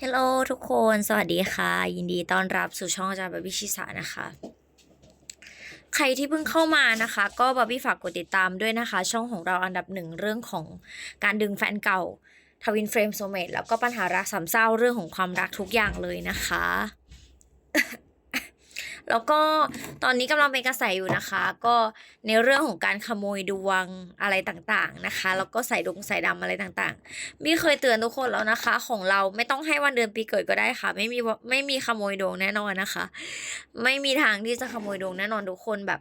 ฮลโหลทุกคน สวัสดีค่ะ ยินดีต้อนรับสู่ช่องอาจารย์บาบี้ชิสานะคะ ใครที่เพิ่งเข้ามานะคะ ก็บาบี้ฝากกดติดตามด้วยนะคะ ช่องของเราอันดับหนึ่งเรื่องของการดึงแฟนเก่าทวินเฟรมโซเมตแล้วก็ปัญหารักสามเศร้าเรื่องของความรักทุกอย่างเลยนะคะ แล้วก็ตอนนี้กำลังเป็นกระแสอยู่นะคะ ก็ในเรื่องของการขโมยดวงอะไรต่างๆนะคะ แล้วก็ใส่ดงใส่ดำอะไรต่างๆมีเคยเตือนทุกคนแล้วนะคะ ของเราไม่ต้องให้วันเดือนปีเกิดก็ได้ค่ะ ไม่มีไม่มีขโมยดวงแน่นอนนะคะ ไม่มีทางที่จะขโมยดวงแน่นอนทุกคนแบบ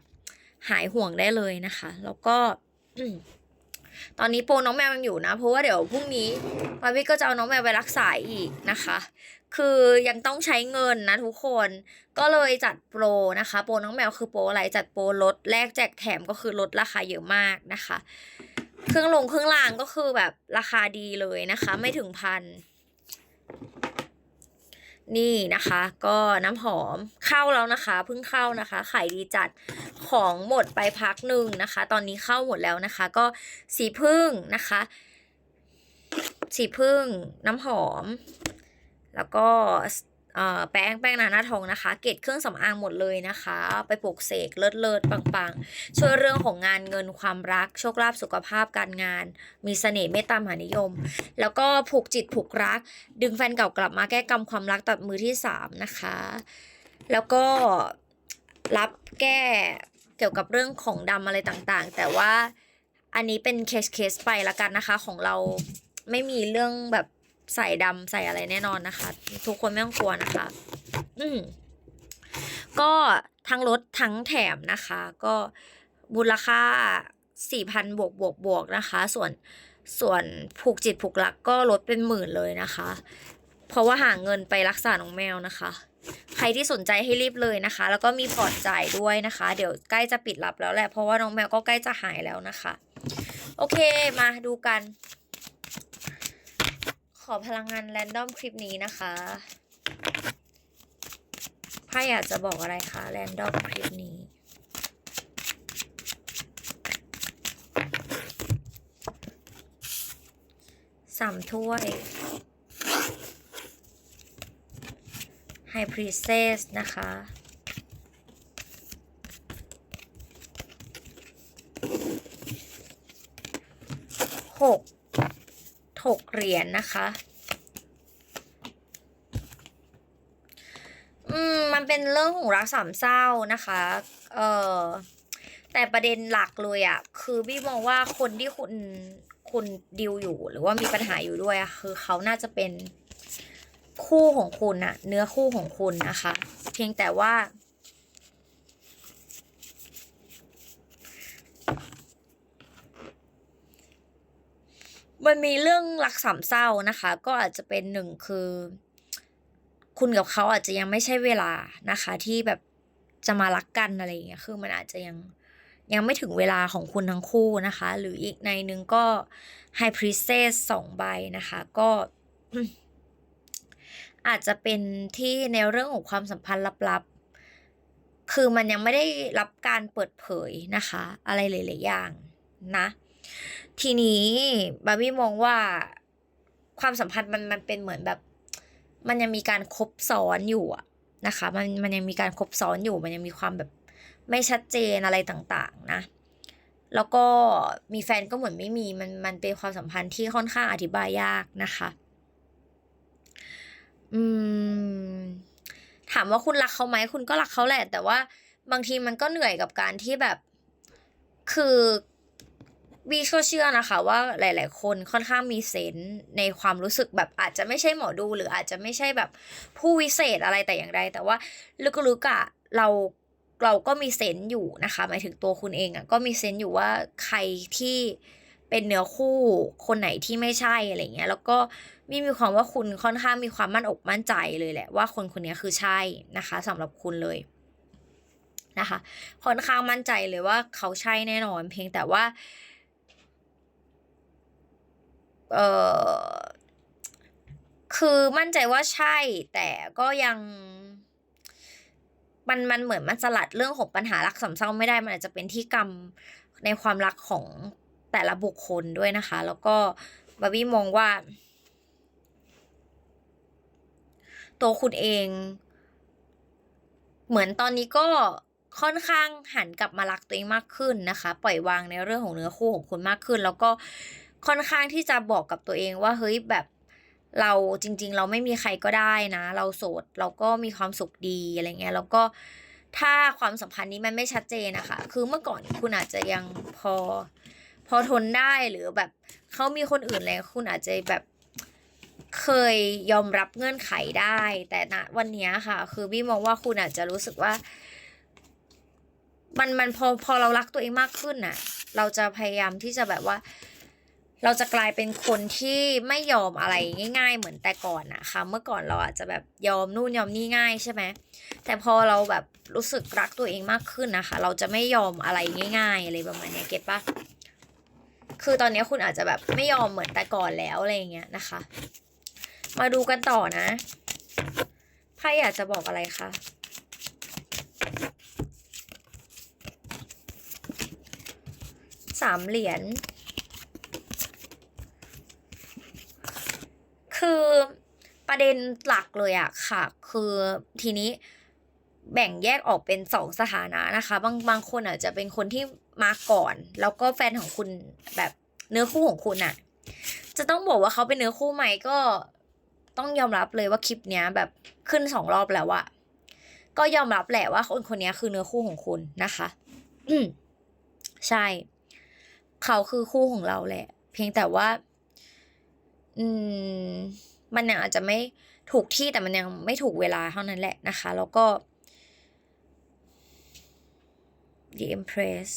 หายห่วงได้เลยนะคะ แล้วก็ตอนนี้โปรน้องแมวยังอยู่นะ เพราะว่าเดี๋ยวพรุ่งนี้มาพี่ก็จะเอาน้องแมวไปรักษาอีกนะคะ คือยังต้องใช้เงินนะทุกคน ก็เลยจัดโปรนะคะ โปรน้องแมวคือโปรอะไรจัดโปรลดแลกแจกแถมก็คือลดราคาเยอะมากนะคะ เครื่องลงเครื่องรางก็คือแบบราคาดีเลยนะคะ ไม่ถึงพันนี่นะคะ ก็น้ำหอมเข้าแล้วนะคะเพิ่งเข้านะคะขายดีจัดของหมดไปพักหนึ่งนะคะ ตอนนี้เข้าหมดแล้วนะคะ ก็สีพึ่งนะคะ สีพึ่งน้ำหอม แล้วก็แป้งแป้งนาหน้าทองนะคะ เกรดเครื่องสำอางหมดเลยนะคะ ไปปลูกเสกเลิศเลิศปังๆ ช่วยเรื่องของงานเงินความรัก โชคลาภสุขภาพการงาน มีเสน่ห์เมตตามหานิยม แล้วก็ผูกจิตผูกรัก ดึงแฟนเก่ากลับมาแก้กรรมความรักตัดมือที่สามนะคะ แล้วก็รับแก้เกี่ยวกับเรื่องของดำอะไรต่างๆ แต่ว่าอันนี้เป็นเคสเคสไปละกันนะคะของเราไม่มีเรื่องแบบ ใส่ดำใส่อะไรแน่นอนนะคะ ทุกคนไม่ต้องกลัวนะคะ อืมก็ทั้งลดทั้งแถมนะคะ ก็มูลค่าสี่พันบวกบวกบวกนะคะ ส่วนส่วนผูกจิตผูกรักก็ลดเป็นหมื่นเลยนะคะ เพราะว่าหาเงินไปรักษาน้องแมวนะคะ ใครที่สนใจให้รีบเลยนะคะ แล้วก็มีพอร์ตจ่ายด้วยนะคะ เดี๋ยวใกล้จะปิดรับแล้วแหละเพราะว่าน้องแมวก็ใกล้จะหายแล้วนะคะ โอเคมาดูกัน ขอพลังงานแรนดอมคลิปนี้นะคะไพ่อยากจะบอกอะไรคะแรนดอมคลิปนี้สามถ้วยไฮพรีเซสนะคะ หก ถกเห รียญนะคะ อืม มันเป็นเรื่องของรักสามเศร้านะคะ เออแต่ประเด็นหลักเลยอะคือพี่มองว่าคนที่คุณคุณดิวอยู่ หรือว่ามีปัญหาอยู่ด้วยอะคือเขาน่าจะเป็นคู่ของคุณอะเนื้อคู่ของคุณนะคะ เพียงแต่ว่า มันมีเรื่องรักสามเศร้านะคะ ก็อาจจะเป็นหนึ่งคือ คุณกับเขาอาจจะยังไม่ใช่เวลานะคะ ที่แบบจะมารักกันอะไรอย่างเงี้ยคือมันอาจจะยังยังไม่ถึงเวลาของคุณทั้งคู่นะคะ หรืออีกในหนึ่งก็ไฮพรีเซสสองใบนะคะ ก็อาจจะเป็นที่ในเรื่องของความสัมพันธ์ลับๆ คือมันยังไม่ได้รับการเปิดเผยนะคะ อะไรหลายๆอย่างนะ ทีนี้บาร์บี้มองว่าความสัมพันธ์มันมันเป็นเหมือนแบบ มันยังมีการคบซ้อนอยู่อะนะคะ มันมันยังมีการคบซ้อนอยู่ มันยังมีความแบบไม่ชัดเจนอะไรต่างๆนะ แล้วก็มีแฟนก็เหมือนไม่มีมันมันเป็นความสัมพันธ์ที่ค่อนข้างอธิบายยากนะคะอืมถามว่าคุณรักเขาไหมคุณก็รักเขาแหละ แต่ว่าบางทีมันก็เหนื่อยกับการที่แบบ คือ บีก็เชื่อนะคะว่าหลาย ๆ คนค่อนข้างมีเซนส์ในความรู้สึกแบบอาจจะไม่ใช่หมอดูหรืออาจจะไม่ใช่แบบผู้วิเศษอะไรแต่อย่างใดแต่ว่าลึกๆอะเราเราก็มีเซนส์อยู่นะคะหมายถึงตัวคุณเองอะก็มีเซนส์อยู่ว่าใครที่เป็นเนื้อคู่คนไหนที่ไม่ใช่อะไรเงี้ย แล้วก็มีมีความว่าคุณค่อนข้างมีความมั่นอกมั่นใจเลยแหละว่าคนคนนี้คือใช่นะคะสำหรับคุณเลยนะคะค่อนข้างมั่นใจเลยว่าเขาใช่แน่นอน เพียงแต่ว่า เออคือมั่นใจว่าใช่ แต่ก็ยังมันมันเหมือนมันสลัดเรื่องของปัญหารักสามเศร้าไม่ได้ มันอาจจะเป็นที่กรรมในความรักของแต่ละบุคคลด้วยนะคะ แล้วก็บาบี้มองว่า ตัวคุณเอง เหมือนตอนนี้ก็ค่อนข้างหันกลับมารักตัวเองมากขึ้นนะคะ ปล่อยวางในเรื่องของเนื้อคู่ของคุณมากขึ้น แล้วก็ ค่อนข้างที่จะบอกกับตัวเองว่าเฮ้ยแบบเราจริง ๆ เราไม่มีใครก็ได้นะ เราโสดเราก็มีความสุขดีอะไรเงี้ยแล้วก็ถ้าความสัมพันธ์นี้มันไม่ชัดเจนนะคะ คือเมื่อก่อนคุณอาจจะยังพอ พอทนได้หรือแบบเขามีคนอื่นแล้วคุณอาจจะแบบเคยยอมรับเงื่อนไขได้ แต่ณวันนี้ค่ะ คือพี่มองว่าคุณอาจจะรู้สึกว่า มันมันพอพอเรารักตัวเองมากขึ้นน่ะ เราจะพยายามที่จะแบบว่า เราจะกลายเป็นคนที่ไม่ยอมอะไรง่าย ๆ เหมือนแต่ก่อนนะคะเมื่อก่อนเราอาจจะแบบยอมนู่นยอมนี่ง่ายใช่ไหมแต่พอเราแบบรู้สึกรักตัวเองมากขึ้นนะคะ เราจะไม่ยอมอะไรง่ายๆอะไรประมาณนี้เก็ตปะคือตอนนี้คุณอาจจะแบบไม่ยอมเหมือนแต่ก่อนแล้วอะไรอย่างเงี้ยนะคะ มาดูกันต่อนะไพ่อยากจะบอกอะไรคะสามเหรียญ คือประเด็นหลักเลยอะค่ะ คือทีนี้แบ่งแยกออกเป็นสองสถานะนะคะ บางบางคนอาจจะเป็นคนที่มาก่อน แล้วก็แฟนของคุณแบบเนื้อคู่ของคุณอะจะต้องบอกว่าเขาเป็นเนื้อคู่ไหมก็ต้องยอมรับเลยว่าคลิปเนี้ยแบบขึ้นสองรอบแล้วอะก็ยอมรับแหละว่าคนคนนี้คือเนื้อคู่ของคุณนะคะ อืมใช่ เขาคือคู่ของเราแหละ เพียงแต่ว่า อืมมันยังอาจจะไม่ถูกที่แต่มันยังไม่ถูกเวลาเท่านั้นแหละนะคะ แล้วก็ The Empress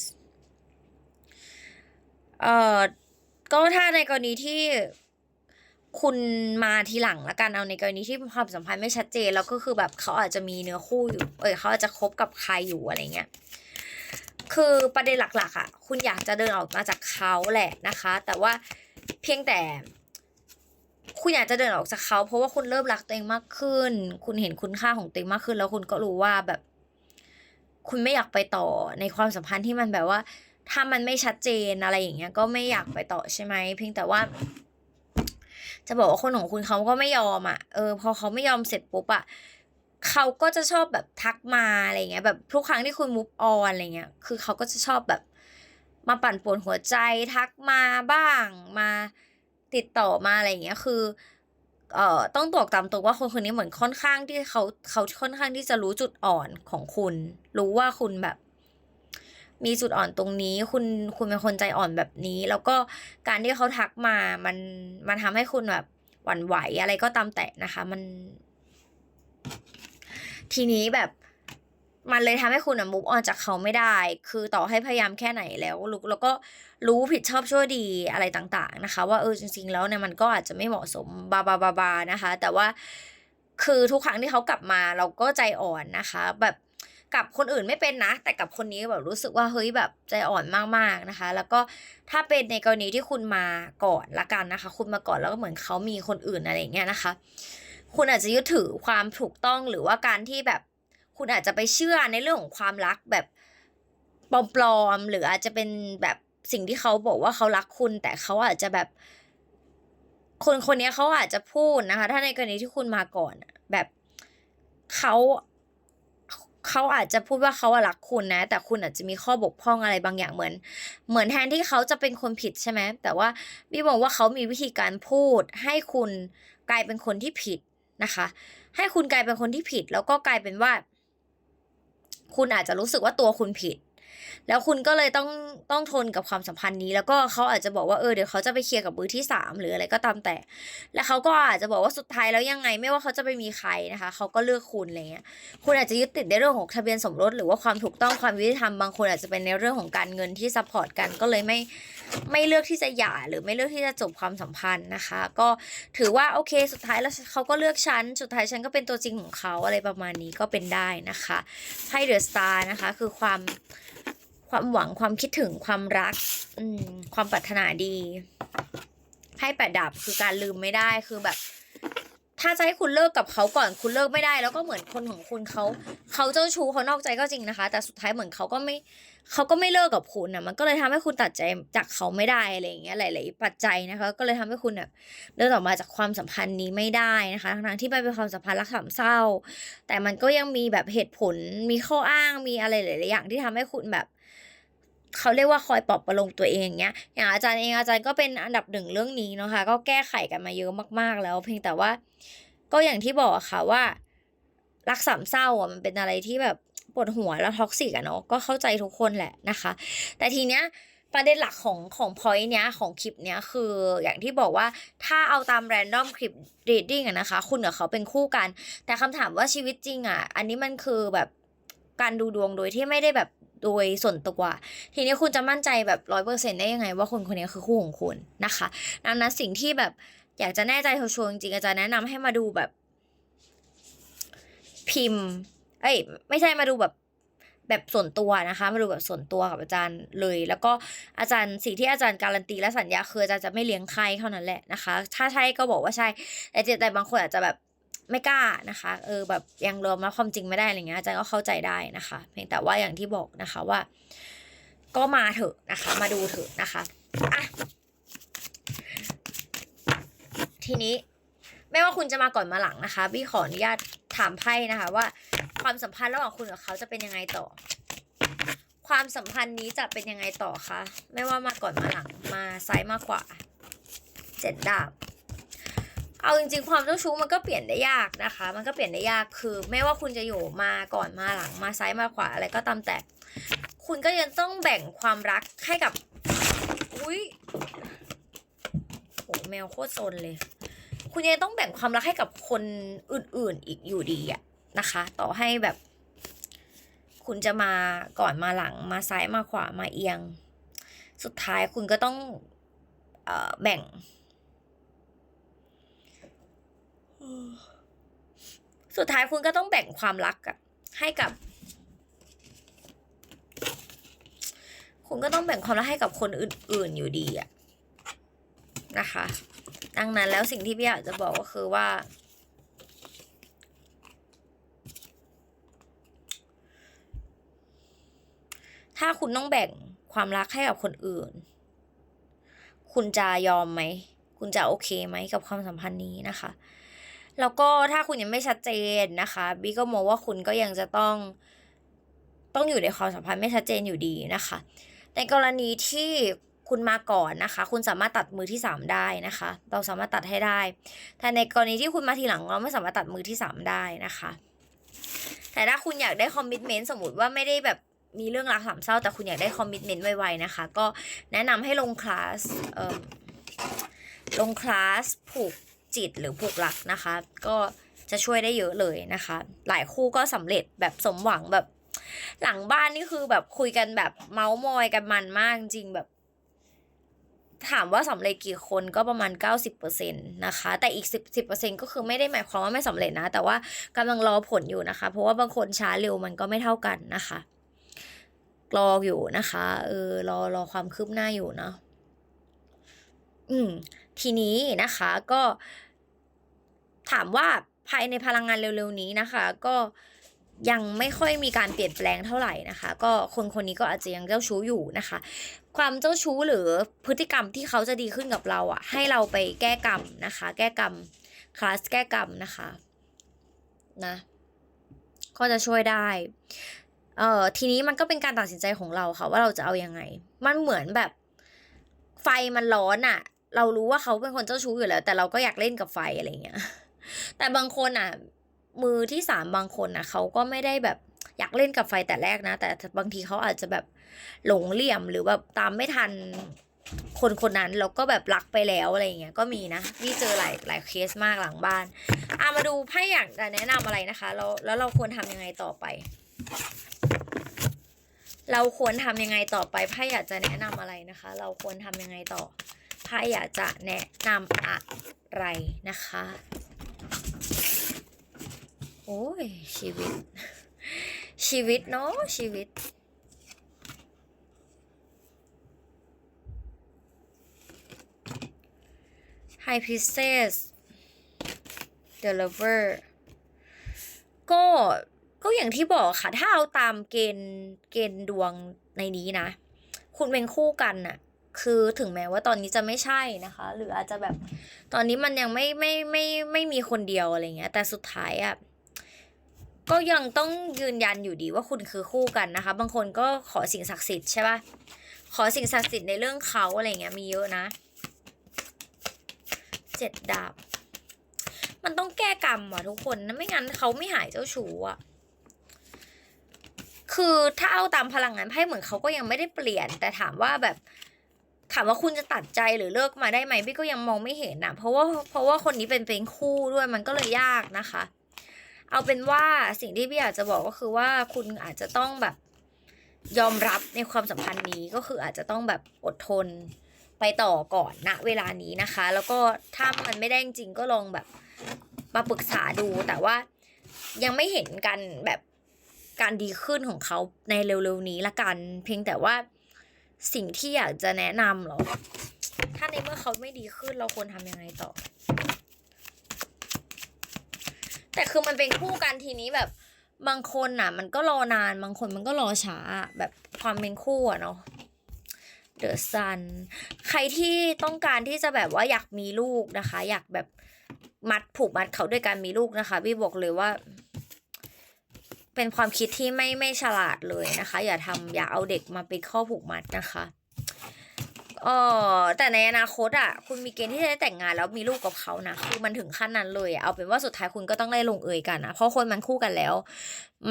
เอ่อก็ถ้าในกรณีที่คุณมาทีหลังละกันเอาในกรณีที่ความสัมพันธ์ไม่ชัดเจนแล้วก็คือแบบเขาอาจจะมีเนื้อคู่อยู่ เออเขาอาจจะคบกับใครอยู่อะไรเงี้ยคือประเด็นหลักๆอะ คุณอยากจะเดินออกมาจากเขาแหละนะคะ แต่ว่าเพียงแต่ คุณอยากจะเดินออกจากเขาเพราะว่าคุณเริ่มรักตัวเองมากขึ้น คุณเห็นคุณค่าของตัวเองมากขึ้น แล้วคุณก็รู้ว่าแบบ คุณไม่อยากไปต่อในความสัมพันธ์ที่มันแบบว่า ถ้ามันไม่ชัดเจนอะไรอย่างเงี้ย ก็ไม่อยากไปต่อใช่ไหมเพียงแต่ว่า จะบอกว่าคนของคุณเขาก็ไม่ยอมอะเออพอเขาไม่ยอมเสร็จปุ๊บอะเขาก็จะชอบแบบทักมาอะไรเงี้ยแบบทุกครั้งที่คุณมุฟออนอะไรเงี้ยคือเขาก็จะชอบแบบมาปั่นป่วนหัวใจทักมาบ้างมา ติดต่อมาอะไรอย่างเงี้ยคือเอ่อต้องบอกตามตรงว่าคนคนนี้เหมือนค่อนข้างที่เขาเขาค่อนข้างที่จะรู้จุดอ่อนของคุณ รู้ว่าคุณแบบ มีจุดอ่อนตรงนี้ คุณคุณเป็นคนใจอ่อนแบบนี้ แล้วก็การที่เขาทักมามันมันทำให้คุณแบบหวั่นไหวอะไรก็ตามแต่นะคะ มัน ทีนี้แบบ มันเลยทำให้คุณอะมุกออนจากเขาไม่ได้ คือต่อให้พยายามแค่ไหนแล้วรู้แล้วก็รู้ผิดชอบชั่วดีอะไรต่าง ๆนะคะ ว่าเออจริง ๆ แล้วเนี่ยมันก็อาจจะไม่เหมาะสมบาบาบาบานะคะ แต่ว่าคือทุกครั้งที่เขากลับมาเราก็ใจอ่อนนะคะ แบบกับคนอื่นไม่เป็นนะ แต่กับคนนี้แบบรู้สึกว่าเฮ้ยแบบใจอ่อนมากๆนะคะ แล้วก็ถ้าเป็นในกรณีที่คุณมาก่อนละกันนะคะ คุณมาก่อนแล้วก็เหมือนเขามีคนอื่นอะไรอย่างเงี้ยนะคะ คุณอาจจะยึดถือความถูกต้องหรือว่าการที่แบบ คุณอาจจะไปเชื่อในเรื่องของความรักแบบปลอมๆหรืออาจจะเป็นแบบสิ่งที่เขาบอกว่าเขารักคุณ แต่เขาอาจจะแบบ คนคนนี้เขาอาจจะพูดนะคะ ถ้าในกรณีที่คุณมาก่อนแบบเขาเขาอาจจะพูดว่าเขาอะรักคุณนะ แต่คุณอาจจะมีข้อบกพร่องอะไรบางอย่างเหมือน เหมือนแทนที่เขาจะเป็นคนผิดใช่ไหมแต่ว่าพี่มองว่าเขามีวิธีการพูด ให้คุณกลายเป็นคนที่ผิดนะคะ ให้คุณกลายเป็นคนที่ผิด แล้วก็กลายเป็นว่า คุณอาจจะรู้สึกว่าตัวคุณผิด แล้วคุณก็เลยต้องต้องทนกับความสัมพันธ์นี้ แล้วก็เขาอาจจะบอกว่าเออเดี๋ยวเขาจะไปเคลียร์กับมือที่สามหรืออะไรก็ตามแต่ แล้วเขาก็อาจจะบอกว่าสุดท้ายแล้วยังไงไม่ว่าเขาจะไปมีใครนะคะเขาก็เลือกคุณอะไรเงี้ยคุณอาจจะยึดติดในเรื่องของทะเบียนสมรสหรือว่าความถูกต้องความยุติธรรมบางคนอาจจะเป็นในเรื่องของการเงินที่ซัพพอร์ตกันก็เลยไม่ไม่เลือกที่จะหย่าหรือไม่เลือกที่จะจบความสัมพันธ์นะคะ ก็ถือว่าโอเค สุดท้ายแล้วเขาก็เลือกฉันสุดท้ายฉันก็เป็นตัวจริงของเขาอะไรประมาณนี้ก็เป็นได้นะคะไพ่เดอะสตาร์นะคะคือความ ความหวังความคิดถึงความรัก อืม ความปรารถนาดีไพ่แปดดับคือการลืมไม่ได้คือแบบ ถ้าจะให้คุณเลิกกับเขาก่อนคุณเลิกไม่ได้ แล้วก็เหมือนคนของคุณเขาเขาเจ้าชู้เขานอกใจก็จริงนะคะ แต่สุดท้ายเหมือนเขาก็ไม่เขาก็ไม่เลิกกับคุณนะมันก็เลยทำให้คุณตัดใจจากเขาไม่ได้อะไรอย่างเงี้ยหลาย ๆ ปัจจัยนะคะ ก็เลยทำให้คุณแบบเดินออกมาจากความสัมพันธ์นี้ไม่ได้นะคะทั้งที่มันเป็นความสัมพันธ์รักสามเศร้า แต่มันก็ยังมีแบบเหตุผลมีข้ออ้างมีอะไรหลาย ๆ อย่างที่ทำให้คุณแบบ เขาเรียกว่าคอยปลอบประโลมตัวเองอย่างเงี้ย อย่างอาจารย์เองอาจารย์ก็เป็นอันดับหนึ่งเรื่องนี้เนาะคะ ก็แก้ไขกันมาเยอะมาก ๆ แล้ว เพียงแต่ว่า ก็อย่างที่บอกค่ะว่า รักสามเศร้าอะมันเป็นอะไรที่แบบปวดหัวแล้วท็อกซิกอะเนาะก็เข้าใจทุกคนแหละนะคะ แต่ทีเนี้ยประเด็นหลักของของพอยต์เนี้ยของคลิปเนี้ยคืออย่างที่บอกว่าถ้าเอาตามแรนดอมคลิป reading อะนะคะ คุณกับเขาเป็นคู่กัน แต่คำถามว่าชีวิตจริงอะอันนี้มันคือแบบการดูดวงโดยที่ไม่ได้แบบ โดยส่วนตัวทีนี้คุณจะมั่นใจแบบร้อยเปอร์เซ็นได้ยังไง ว่าคนคนนี้คือคู่ของคุณนะคะดังนั้นสิ่งที่แบบอยากจะแน่ใจชัวร์จริงๆอาจารย์แนะนำให้มาดูแบบ พิมพ์ เอ้ย ไม่ใช่มาดูแบบแบบส่วนตัวนะคะ มาดูแบบส่วนตัวกับอาจารย์เลย แล้วก็อาจารย์สิ่งที่อาจารย์การันตีและสัญญาคืออาจารย์จะไม่เลี้ยงใครเท่านั้นแหละนะคะ ถ้าใช่ก็บอกว่าใช่แต่แต่บางคนอาจจะแบบ ไม่กล้านะคะ เออแบบยังรวมรับความจริงไม่ได้อะไรเงี้ยอาจารย์ก็เข้าใจได้นะคะ เพียงแต่ว่าอย่างที่บอกนะคะว่า ก็มาเถอะนะคะ มาดูเถอะนะคะอะทีนี้ไม่ว่าคุณจะมาก่อนมาหลังนะคะบี้ขออนุญาตถามไพ่นะคะ ว่า ความสัมพันธ์ระหว่างคุณกับเขาจะเป็นยังไงต่อ ความสัมพันธ์นี้จะเป็นยังไงต่อคะไม่ว่ามาก่อนมาหลังมาซ้ายมาขวาเจ็ดดาบ เอาจริงๆ ความเจ้าชู้มันก็เปลี่ยนได้ยากนะคะ มันก็เปลี่ยนได้ยากคือไม่ว่าคุณจะอยู่มาก่อนมาหลังมาซ้ายมาขวาอะไรก็ตามแต่ คุณก็ยังต้องแบ่งความรักให้กับ อุ้ยโหแมวโคตรซนเลย คุณยังต้องแบ่งความรักให้กับคนอื่นๆอีกอยู่ดีอะนะคะ ต่อให้แบบ คุณจะมาก่อนมาหลังมาซ้ายมาขวามาเอียง สุดท้ายคุณก็ต้องแบ่ง สุดท้ายคุณก็ต้องแบ่งความรักอะให้กับ คุณก็ต้องแบ่งความรักให้กับคนอื่น ๆอยู่ดีอะนะคะ ดังนั้นแล้วสิ่งที่พี่อยากจะบอกก็คือว่า ถ้าคุณต้องแบ่งความรักให้กับคนอื่น คุณจะยอมไหม คุณจะโอเคไหมกับความสัมพันธ์นี้นะคะ แล้วก็ถ้าคุณยังไม่ชัดเจนนะคะบีก็มองว่าคุณก็ยังจะต้อง ต้องอยู่ในความสัมพันธ์ไม่ชัดเจนอยู่ดีนะคะ ในกรณีที่คุณมาก่อนนะคะ คุณสามารถตัดมือที่สามได้นะคะ เราสามารถตัดให้ได้ แต่ในกรณีที่คุณมาทีหลังเราไม่สามารถตัดมือที่สามได้นะคะ แต่ถ้าคุณอยากได้คอมมิชเมนต์สมมติว่าไม่ได้แบบมีเรื่องรักสามเศร้าแต่คุณอยากได้คอมมิชเมนต์ไวๆนะคะ ก็แนะนำให้ลงคลาสลงคลาสผูก จิตหรือผูกหลักนะคะ ก็จะช่วยได้เยอะเลยนะคะ หลายคู่ก็สำเร็จแบบสมหวังแบบ หลังบ้านนี่คือแบบคุยกันแบบเมาส์มอยกันมันมากจริงแบบ ถามว่าสำเร็จกี่คนก็ประมาณ 90%นะคะ แต่อีก 10 10%ก็คือไม่ได้หมายความว่าไม่สำเร็จนะ แต่ว่ากำลังรอผลอยู่นะคะ เพราะว่าบางคนช้าเร็วมันก็ไม่เท่ากันนะคะรออยู่นะคะเออรอรอความคืบหน้าอยู่เนาะอืม ทีนี้นะคะก็ ถามว่าภายในพลังงานเร็วๆนี้นะคะ ก็ยังไม่ค่อยมีการเปลี่ยนแปลงเท่าไหร่นะคะ ก็คนคนนี้ก็อาจจะยังเจ้าชู้อยู่นะคะ ความเจ้าชู้หรือพฤติกรรมที่เขาจะดีขึ้นกับเราอะ ให้เราไปแก้กรรมนะคะ แก้กรรมคลาสแก้กรรมนะคะนะก็จะช่วยได้เอ่อทีนี้มันก็เป็นการตัดสินใจของเราค่ะว่าเราจะเอายังไง มันเหมือนแบบไฟมันร้อนอะ่ะ เรารู้ว่าเขาเป็นคนเจ้าชู้อยู่แล้ว แต่เราก็อยากเล่นกับไฟอะไรเงี้ย แต่บางคนอะ มือที่สามบางคนอะเขาก็ไม่ได้แบบอยากเล่นกับไฟแต่แรกนะ แต่บางทีเขาอาจจะแบบหลงเหลี่ยมหรือแบบตามไม่ทันคนคนนั้นแล้วก็แบบรักไปแล้วอะไรเงี้ยก็มีนะนี่เจอหลายหลายเคสมากหลังบ้านอะมาดูไพ่อยากจะแนะนำอะไรนะคะแล้วแล้วเราควรทำยังไงต่อไป เราควรทำยังไงต่อไปไพ่อยากจะแนะนำอะไรนะคะ เราควรทำยังไงต่อไพ่อยากจะแนะนำอะไรนะคะ โอ้ย ชีวิต ชีวิตเนาะชีวิต High Priestess The Lover ก็ก็อย่างที่บอกค่ะ ถ้าเอาตามเกณฑ์เกณฑ์ดวงในนี้นะ คุณเป็นคู่กันน่ะ คือถึงแม้ว่าตอนนี้จะไม่ใช่นะคะ หรืออาจจะแบบ ตอนนี้มันยังไม่ไม่ไม่ไม่มีคนเดียวอะไรเงี้ย แต่สุดท้ายอะ่ะ ก็ยังต้องยืนยันอยู่ดีว่าคุณคือคู่กันนะคะ บางคนก็ขอสิ่งศักดิ์สิทธิ์ใช่ปะขอสิ่งศักดิ์สิทธิ์ในเรื่องเขาอะไรเงี้ยมีเยอะนะเจ็ดดาบ มันต้องแก้กรรมว่ะทุกคนนะไม่งั้นเขาไม่หายเจ้าชู้อะคือถ้าเอาตามพลังงานไพ่เหมือนเขาก็ยังไม่ได้เปลี่ยน แต่ถามว่าแบบถามว่าคุณจะตัดใจหรือเลิกมาได้ไหมพี่ก็ยังมองไม่เห็นนะเพราะว่าเพราะว่าคนนี้เป็นเป็นคู่ด้วยมันก็เลยยากนะคะ เอาเป็นว่าสิ่งที่พี่อยากจะบอกก็คือว่าคุณอาจจะต้องแบบยอมรับในความสัมพันธ์นี้ก็คืออาจจะต้องแบบอดทนไปต่อก่อนณเวลานี้นะคะ แล้วก็ถ้ามันไม่ได้จริงก็ลองแบบมาปรึกษาดูแต่ว่ายังไม่เห็นกันแบบการดีขึ้นของเขาในเร็วๆนี้ละกัน เพียงแต่ว่าสิ่งที่อยากจะแนะนำหรอ ถ้าในเมื่อเขาไม่ดีขึ้นเราควรทำยังไงต่อ แต่คือมันเป็นคู่กันทีนี้แบบบางคนน่ะ มันก็รอนานบางคนมันก็รอช้าแบบความเป็นคู่อะเนาะเดอะซันใครที่ต้องการที่จะแบบว่าอยากมีลูกนะคะ อยากแบบมัดผูกมัดเขาด้วยการมีลูกนะคะพี่บอกเลยว่า เป็นความคิดที่ไม่ไม่ฉลาดเลยนะคะ อย่าทำอย่าเอาเด็กมาเป็นข้อผูกมัดนะคะ เออแต่ในอนาคตอะคุณมีเกณฑ์ที่จะได้แต่งงานแล้วมีลูกกับเขานะคือมันถึงขั้นนั้นเลยอะเอาเป็นว่าสุดท้ายคุณก็ต้องได้ลงเอยกันนะเพราะคนมันคู่กันแล้ว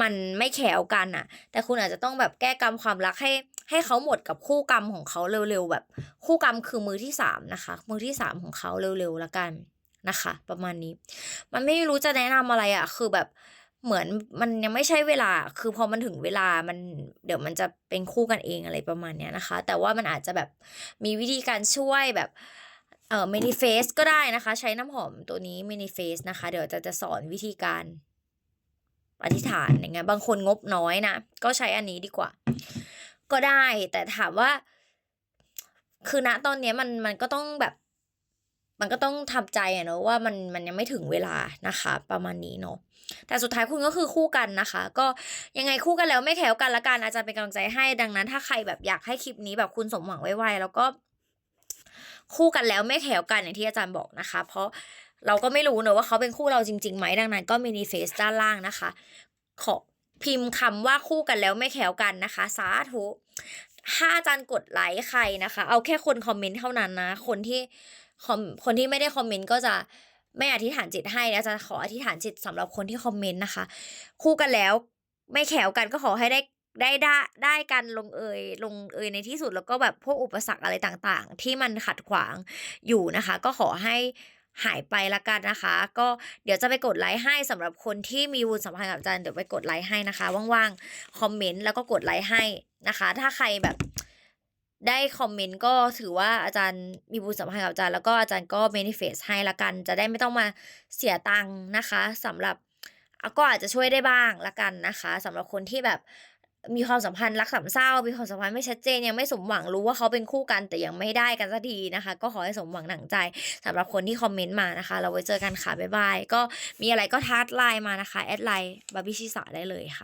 มันไม่แขวกันอะ แต่คุณอาจจะต้องแบบแก้กรรมความรักให้ ให้เขาหมดกับคู่กรรมของเขาเร็วๆแบบ คู่กรรมคือมือที่สามนะคะ มือที่สามของเขาเร็วๆแล้วกันนะคะ ประมาณนี้ มันไม่รู้จะแนะนำอะไรอะ คือแบบ เหมือนมันยังไม่ใช่เวลา คือพอมันถึงเวลามันเดี๋ยวมันจะเป็นคู่กันเองอะไรประมาณเนี้ยนะคะ แต่ว่ามันอาจจะแบบมีวิธีการช่วยแบบเอ่อ manifest ก็ได้นะคะ ใช้น้ำหอมตัวนี้ manifest นะคะ เดี๋ยวจะจะสอนวิธีการอธิษฐานอย่างเงี้ยบางคนงบน้อยนะ ก็ใช้อันนี้ดีกว่า ก็ได้แต่ถามว่า คือณตอนเนี้ยมันมันก็ต้องแบบ มันก็ต้องทำใจอะเนอะว่ามันมันยังไม่ถึงเวลานะคะ ประมาณนี้เนาะ แต่สุดท้ายคุณก็คือคู่กันนะคะ ก็ยังไงคู่กันแล้วไม่แขวกันละกันอาจารย์เป็นกำลังใจให้ดังนั้น ถ้าใครแบบอยากให้คลิปนี้แบบคุณสมหวังไวๆแล้วก็ คู่กันแล้วไม่แขวกันอย่างที่อาจารย์บอกนะคะ เพราะเราก็ไม่รู้เนอะว่าเขาเป็นคู่เราจริงๆไหมดังนั้น ก็มินิเฟสด้านล่างนะคะ ขอพิมพ์คำว่าคู่กันแล้วไม่แขวกันนะคะ สาธุถ้าอาจารย์กดไลค์ใครนะคะ เอาแค่คนคอมเมนต์เท่านั้นนะ คนที่คอมคนที่ไม่ได้คอมเมนต์ก็จะ ไม่อธิษฐานจิตให้นะจะขออธิษฐานจิตสำหรับคนที่คอมเมนต์นะคะ คู่กันแล้วไม่แขวกันก็ขอให้ได้ได้ได้ได้กันลงเอยลงเอยในที่สุดแล้วก็แบบพวกอุปสรรคอะไรต่างๆ ที่มันขัดขวางอยู่นะคะ ก็ขอให้หายไปละกันนะคะ ก็เดี๋ยวจะไปกดไลค์ให้สำหรับคนที่มีวุญสัมพันธ์กับอาจารย์เดี๋ยวไปกดไลค์ให้นะคะ ว่างๆคอมเมนต์แล้วก็กดไลค์ให้นะคะ ถ้าใครแบบ ได้คอมเมนต์ก็ถือว่าอาจารย์มีบุญสัมพันธ์กับอาจารย์แล้วก็อาจารย์ก็ manifest ให้ละกัน จะได้ไม่ต้องมาเสียตังค์นะคะสำหรับก็อาจจะช่วยได้บ้างละกันนะคะสำหรับคนที่แบบมีความสัมพันธ์รักสามเศร้า มีความสัมพันธ์ไม่ชัดเจนยังไม่สมหวังรู้ว่าเขาเป็นคู่กันแต่ยังไม่ได้กันสักทีนะคะ ก็ขอให้สมหวังหนังใจสำหรับคนที่คอมเมนต์มานะคะ เราไว้เจอกันค่ะบ๊ายบายก็มีอะไรก็ทักไลน์มานะคะแอดไลน์บาร์บี้ชิสาได้เลยค่ะ